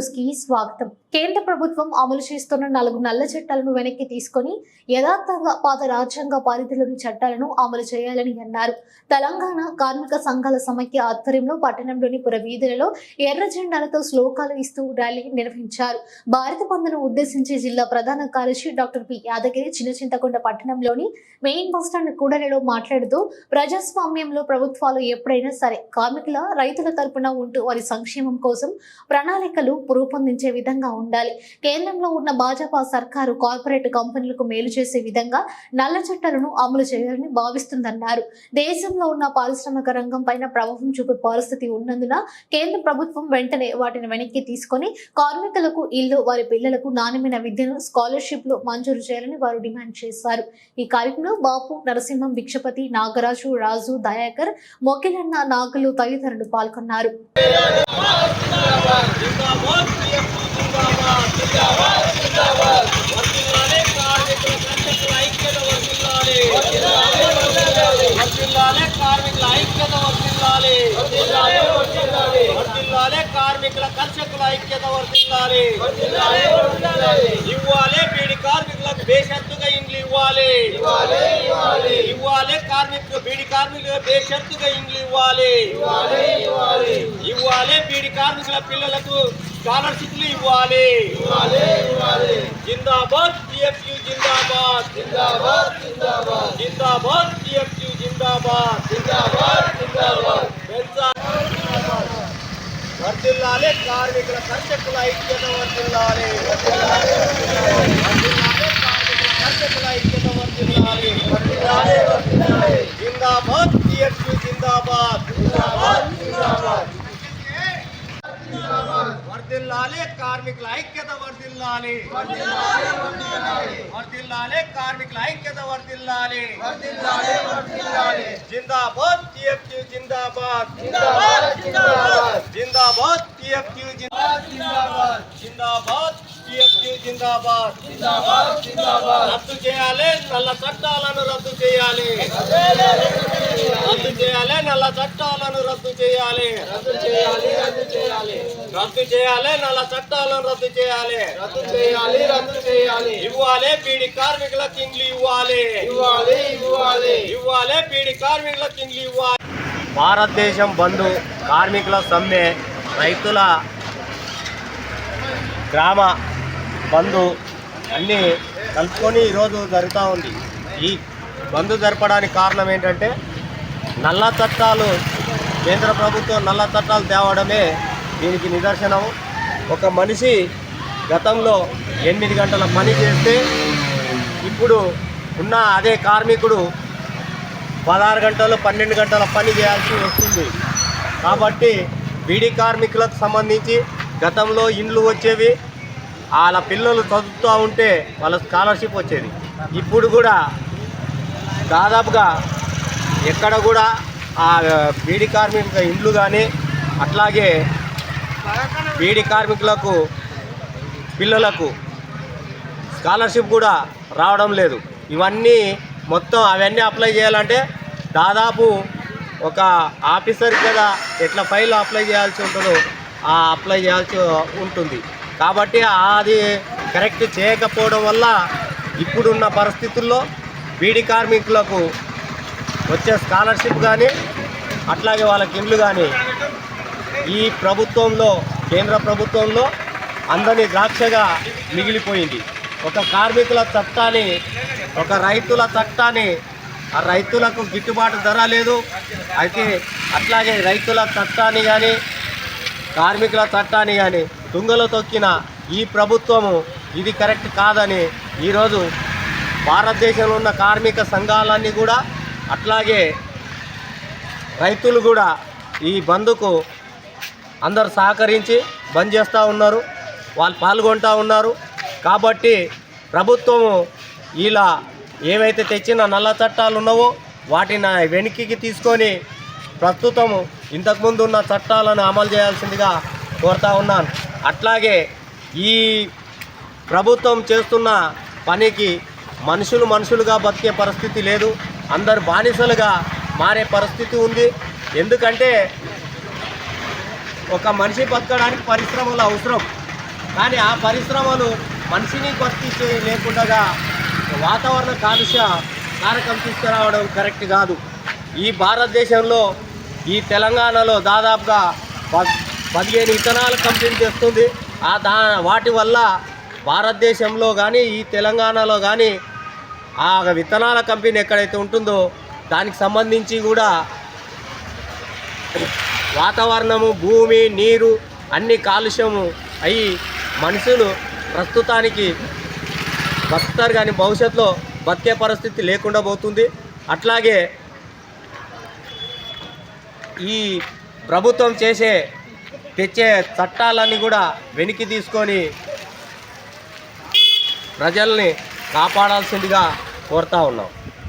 న్యూస్కి స్వాగతం. కేంద్ర ప్రభుత్వం అమలు చేస్తున్న నాలుగు నల్ల చట్టాలను వెనక్కి తీసుకొని యథార్థంగా పాత రాజ్యాంగ పరిధిలోని చట్టాలను అమలు చేయాలని అన్నారు. తెలంగాణ కార్మిక సంఘాల సమైక్య ఆధ్వర్యంలో పట్టణంలోని పురవీధులలో ఎర్ర జెండాలతో శ్లోకాలు ఇస్తూ ర్యాలీ నిర్వహించారు. భారత బంద్ను ఉద్దేశించి జిల్లా ప్రధాన కార్యదర్శి డాక్టర్ పి. యాదగిరి చిన్నచింతకొండ పట్టణంలోని మెయిన్ బస్టాండ్ కూడలిలో మాట్లాడుతూ ప్రజాస్వామ్యంలో ప్రభుత్వాలు ఎప్పుడైనా సరే కార్మికుల రైతుల తరపున ఉంటూ వారి సంక్షేమం కోసం ప్రణాళికలు రూపొందించే విధంగా ఉండాలి. కేంద్రంలో ఉన్న భాజపా సర్కారు కార్పొరేట్ కంపెనీలకు మేలు చేసే విధంగా నల్ల చట్టాలను అమలు చేయాలని భావిస్తుందన్నారు. దేశంలో ఉన్న పారిశ్రామిక రంగం పైన ప్రభావం చూపే పరిస్థితి ఉన్నందున కేంద్ర ప్రభుత్వం వెంటనే వాటిని వెనక్కి తీసుకొని కార్మికులకు ఇల్లు వారి పిల్లలకు నాణ్యమైన విద్యను స్కాలర్షిప్లు మంజూరు చేయాలని వారు డిమాండ్ చేశారు. ఈ కార్యక్రమంలో బాపు నరసింహం భిక్షపతి నాగరాజు రాజు దయాకర్ మొకిలన్న నాగులు తదితరులు పాల్గొన్నారు. జిందాబాద్ కార్మికుల కర్షకుల ఐక్యత వర్ధిల్లాలి కార్మికుల కార్మికుల బీడి కార్మికులకు బేషరతుగా ఇండ్లు ఇవ్వాలి ఇవ్వాలి ఇవ్వాలే కార్మికులు బీడి కార్మికులకు బేషరతుగా ఇండ్లు ఇవ్వాలి. ఇవ్వాలి. బీడి కార్మికుల పిల్లలకు స్కాలర్షిప్లు ఇవ్వాలి. జిందాబాద్ టిఎఫ్యు జిందాబాద్. జిందాబాద్ జిందాబాద్. జిందాబాద్ టిఎఫ్యు జిందాబాద్. జిందాబాద్ జిందాబాద్. వర్ధిల్లాలే కార్మికుల కర్షకుల ఐక్యత వర్ధిల్లాలి వర్ధిల్లాలి వర్ధిల్లాలి వర్ధిల్లాలే కార్మికుల కర్షకుల ఐక్యత వర్ధిల్లాలి వర్ధిల్లాలి వర్ధిల్లాలి జిందాబాద్ టిఎఫ్యు జిందాబాద్ జిందాబాద్ జిందాబాద్ వర్ధిల్లాలే కార్మికుల ఐక్యత వర్ధిల్లాలి వర్ధిల్లాలే కార్మికుల ఐక్యత వర్ధిల్లాలి జిందాబాద్ టిఎఫ్యు జిందాబాద్ జిందాబాద్ టిఎఫ్యు జిందాబాద్ జిందాబాద్ టిఎఫ్యు జిందాబాద్. రద్దు చేయాలి నల్ల చట్టాలను రద్దు చేయాలి. రద్దు చేయాలి నల్ల చట్టాలను రద్దు చేయాలి. రద్దు చేయాలి రద్దు చేయాలి. రద్దు చేయాలి నల్ల చట్టాలను రద్దు చేయాలి. రద్దు చేయాలి రద్దు చేయాలి. ఇవ్వాలి పీడి కార్మికులకు ఇండ్లు ఇవ్వాలి. ఇవ్వాలి ఇవ్వాలి. ఇవ్వాలి పీడి కార్మికులకు ఇండ్లు ఇవ్వాలి. భారతదేశం బంధు కార్మికుల సమ్మె రైతుల గ్రామ బంధు అన్నీ కలుపుకొని ఈరోజు జరుగుతూ ఉంది. ఈ బంధు జరపడానికి కారణం ఏంటంటే నల్ల చట్టాలు కేంద్ర ప్రభుత్వం నల్ల చట్టాలు తేవడమే దీనికి నిదర్శనం ఒక మనిషి గతంలో ఎనిమిది గంటల పని చేస్తే ఇప్పుడు ఉన్న అదే కార్మికుడు పదహారు గంటలు పన్నెండు గంటల పని చేయాల్సి వస్తుంది. కాబట్టి బీడీ కార్మికులకు సంబంధించి గతంలో ఇండ్లు వచ్చేవి వాళ్ళ పిల్లలు చదువుతూ ఉంటే వాళ్ళ స్కాలర్షిప్ వచ్చేది. ఇప్పుడు కూడా దాదాపుగా ఎక్కడ కూడా ఆ బీడీ కార్మికుల ఇండ్లు కానీ అట్లాగే బీడీ కార్మికులకు పిల్లలకు స్కాలర్షిప్ కూడా రావడం లేదు. ఇవన్నీ మొత్తం అవన్నీ అప్లై చేయాలంటే దాదాపు ఒక ఆఫీసర్ కదా ఎట్లా ఫైల్ అప్లై చేయాల్సి ఉంటుందో ఆ అప్లై చేయాల్సి ఉంటుంది. కాబట్టి అది కరెక్ట్ చేయకపోవడం వల్ల ఇప్పుడున్న పరిస్థితుల్లో బీడీ కార్మికులకు వచ్చే స్కాలర్షిప్ కానీ అట్లాగే వాళ్ళకి ఇండ్లు కానీ ఈ ప్రభుత్వంలో కేంద్ర ప్రభుత్వంలో అందని ద్రాక్షగా మిగిలిపోయింది. ఒక కార్మికుల చట్టాన్ని ఒక రైతుల చట్టాన్ని ఆ రైతులకు గిట్టుబాటు ధర లేదు. అయితే అట్లాగే రైతుల చట్టాన్ని కానీ కార్మికుల చట్టాన్ని కానీ తుంగలో తొక్కిన ఈ ప్రభుత్వము ఇది కరెక్ట్ కాదని ఈరోజు భారతదేశంలో ఉన్న కార్మిక సంఘాలన్నీ కూడా అట్లాగే రైతులు కూడా ఈ బంద్కు అందరు సహకరించి బంద్ చేస్తూ ఉన్నారు వాళ్ళు పాల్గొంటూ ఉన్నారు. కాబట్టి ప్రభుత్వము ఇలా ఏవైతే తెచ్చిన నల్ల చట్టాలు ఉన్నావో వాటిని వెనక్కి తీసుకొని ప్రస్తుతము ఇంతకుముందు ఉన్న చట్టాలను అమలు చేయాల్సిందిగా కోరుతా ఉన్నాను. అట్లాగే ఈ ప్రభుత్వం చేస్తున్న పనికి మనుషులు మనుషులుగా బతికే పరిస్థితి లేదు. అందరు బానిసలుగా మారే పరిస్థితి ఉంది. ఎందుకంటే ఒక మనిషి బతకడానికి పరిశ్రమలు అవసరం. కానీ ఆ పరిశ్రమలు మనిషిని బతికించే లేకుండా వాతావరణ కాలుష్య కారకం తీసుకురావడం కరెక్ట్ కాదు. ఈ భారతదేశంలో ఈ తెలంగాణలో దాదాపుగా పదిహేను విత్తనాలు కంపెనీ తెస్తుంది ఆ దా వాటి వల్ల భారతదేశంలో కానీ ఈ తెలంగాణలో కానీ ఆ విత్తనాల కంపెనీ ఎక్కడైతే ఉంటుందో దానికి సంబంధించి కూడా వాతావరణము భూమి నీరు అన్ని కాలుష్యము అయ్యి మనుషులు ప్రస్తుతానికి బతుకుతారు కానీ భవిష్యత్తులో బతికే పరిస్థితి లేకుండా పోతుంది. అట్లాగే ఈ ప్రభుత్వం చేసే తెచ్చే చట్టాలన్నీ కూడా వెనక్కి తీసుకొని ప్రజల్ని కాపాడాల్సిందిగా కోరుతా ఉన్నాం.